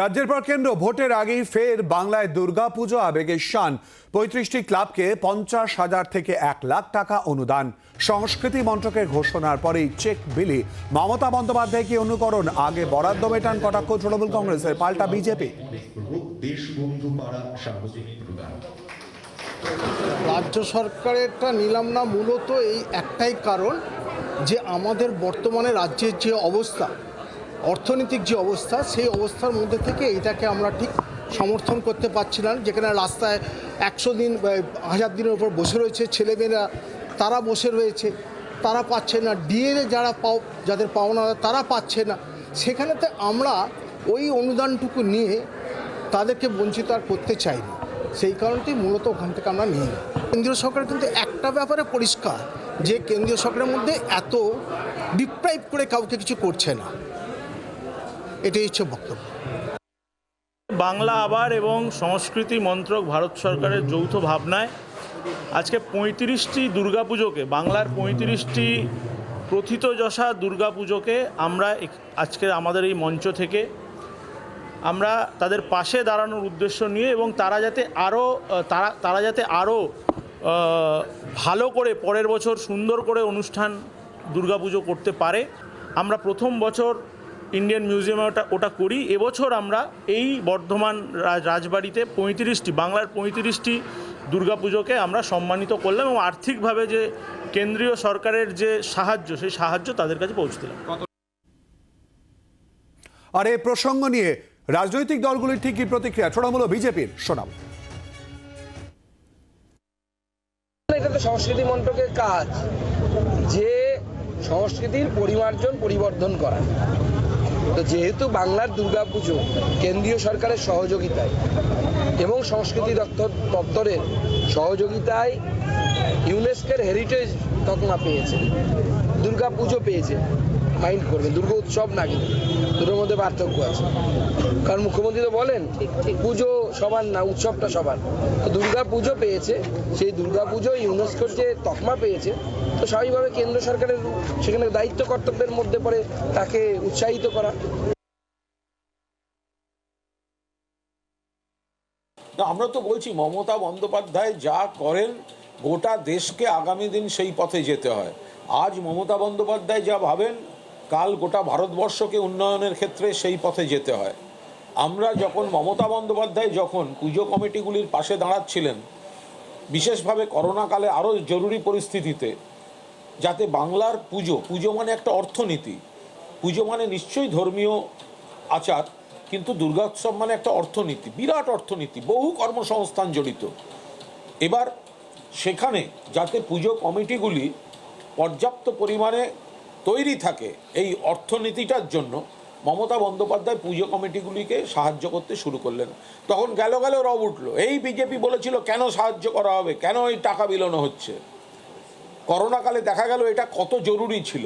রাজ্যের পর কেন্দ্র, ভোটের আগেই ফের বাংলায় দুর্গাপুজো আবেগের শান। পঁয়ত্রিশটি ক্লাবকে পঞ্চাশ হাজার থেকে এক লাখ টাকা অনুদান। সংস্কৃতি মন্ত্রকের ঘোষণার পরেই চেক বিলি। মমতা বন্দ্যোপাধ্যায় কি অনুকরণ, আগে বরাদ্দ মেটান কটাক্ষ তৃণমূল কংগ্রেসের, পাল্টা বিজেপি। রাজ্য সরকারেরটা নিলাম না, মূলত এই একটাই কারণ যে আমাদের বর্তমানে রাজ্যের যে অবস্থা অর্থনৈতিক যে অবস্থা, সেই অবস্থার মধ্যে থেকে এটাকে আমরা ঠিক সমর্থন করতে পারছি না। যেখানে রাস্তায় একশো দিন হাজার দিনের উপর বসে রয়েছে ছেলেমেয়েরা, তারা বসে রয়েছে, তারা পাচ্ছে না। ডিএ যারা পাও, যাদের পাওনা, তারা পাচ্ছে না। সেখানেতে আমরা ওই অনুদানটুকু নিয়ে তাদেরকে বঞ্চিত আর করতে চাই না। সেই কারণতেই মূলত ওখান থেকে আমরা নিই। কেন্দ্রীয় সরকার কিন্তু একটা ব্যাপারে পরিষ্কার যে কেন্দ্রীয় সরকারের মধ্যে এত ডিপ্রাইভ করে কাউকে কিছু করছে না। এটাই হচ্ছে বক্তব্য। বাংলা আবার এবং সংস্কৃতি মন্ত্রক ভারত সরকারের যৌথ ভাবনায় আজকে পঁয়ত্রিশটি দুর্গাপুজোকে, বাংলার পঁয়ত্রিশটি প্রথিতযশা দুর্গাপুজোকে আমরা আজকে আমাদের এই মঞ্চ থেকে আমরা তাদের পাশে দাঁড়ানোর উদ্দেশ্য নিয়ে এবং তারা যাতে আরও তারা তারা যাতে আরও ভালো করে পরের বছর সুন্দর করে অনুষ্ঠান দুর্গাপুজো করতে পারে। আমরা প্রথম বছর ইন্ডিয়ান মিউজিয়ামে ওটা ওটা করি। এবছর আমরা এই বর্ধমান রাজ- রাজবাড়িতে পঁয়ত্রিশটি বাংলার পঁয়ত্রিশটি দুর্গাপুজোকে আমরা সম্মানিত করলাম এবং আর্থিকভাবে যে কেন্দ্রীয় সরকারের যে সাহায্য সেই সাহায্য তাদের কাছে পৌঁছে দিলাম। আর এই প্রসঙ্গ নিয়ে রাজনৈতিক দলগুলির ঠিকই প্রতিক্রিয়া? তৃণমূল বিজেপির শোনাব। এটা তো সংস্কৃতি মন্ত্রকের কাজ। যে সংস্কৃতির পরিমার্জন পরিবর্ধন করা। তো যেহেতু বাংলার দুর্গাপুজো কেন্দ্রীয় সরকারের সহযোগিতায় এবং সংস্কৃতি দপ্তর দপ্তরের সহযোগিতায় ইউনেস্কোর হেরিটেজ তকমা পেয়েছে দুর্গাপুজো পেয়েছে মাইন্ড করবে দুর্গা উৎসব না কিন্তু দুটোর মধ্যে পার্থক্য আছে। কারণ মুখ্যমন্ত্রী তো বলেন পুজো সবার না উৎসবটা সবার তো দুর্গা পুজো পেয়েছে সেই দুর্গা পুজো ইউনেস্কোর যে তকমা পেয়েছে তো স্বাভাবিকভাবে কেন্দ্র সরকারের সেখানে দায়িত্ব কর্তব্যের মধ্যে পড়ে তাকে উৎসাহিত করা। আমরা তো বলছি, মমতা বন্দ্যোপাধ্যায় যা করেন, গোটা দেশকে আগামী দিন সেই পথে যেতে হয়। আজ মমতা বন্দ্যোপাধ্যায় যা ভাবেন, কাল গোটা ভারতবর্ষকে উন্নয়নের ক্ষেত্রে সেই পথে যেতে হয়। আমরা যখন, মমতা বন্দ্যোপাধ্যায় যখন পুজো কমিটিগুলির পাশে দাঁড়াচ্ছিলেন, বিশেষভাবে করোনাকালে আরও জরুরি পরিস্থিতিতে যাতে বাংলার পুজো পুজো মানে একটা অর্থনীতি। পুজো মানে নিশ্চয়ই ধর্মীয় আচার, কিন্তু দুর্গোৎসব মানে একটা অর্থনীতি, বিরাট অর্থনীতি, বহু কর্মসংস্থান জড়িত। এবার সেখানে যাতে পুজো কমিটিগুলি পর্যাপ্ত পরিমাণে তৈরি থাকে এই অর্থনীতিটার জন্য, মমতা বন্দ্যোপাধ্যায় পুজো কমিটিগুলিকে সাহায্য করতে শুরু করলেন। তখন গেল গেল রব উঠল। এই বিজেপি বলেছিল, কেন সাহায্য করা হবে? কেন এই টাকা বিলোনো হচ্ছে? করোনাকালে দেখা গেল এটা কত জরুরি ছিল।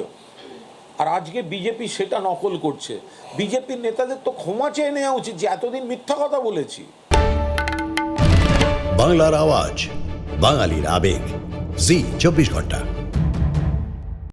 আর আজকে বিজেপি সেটা নকল করছে। বিজেপির নেতাদের তো ক্ষমা চেয়ে নেওয়া উচিত যে এতদিন মিথ্যা কথা বলেছি। বাংলার আওয়াজ, বাঙালির আবেগ। জি, চব্বিশ ঘণ্টা।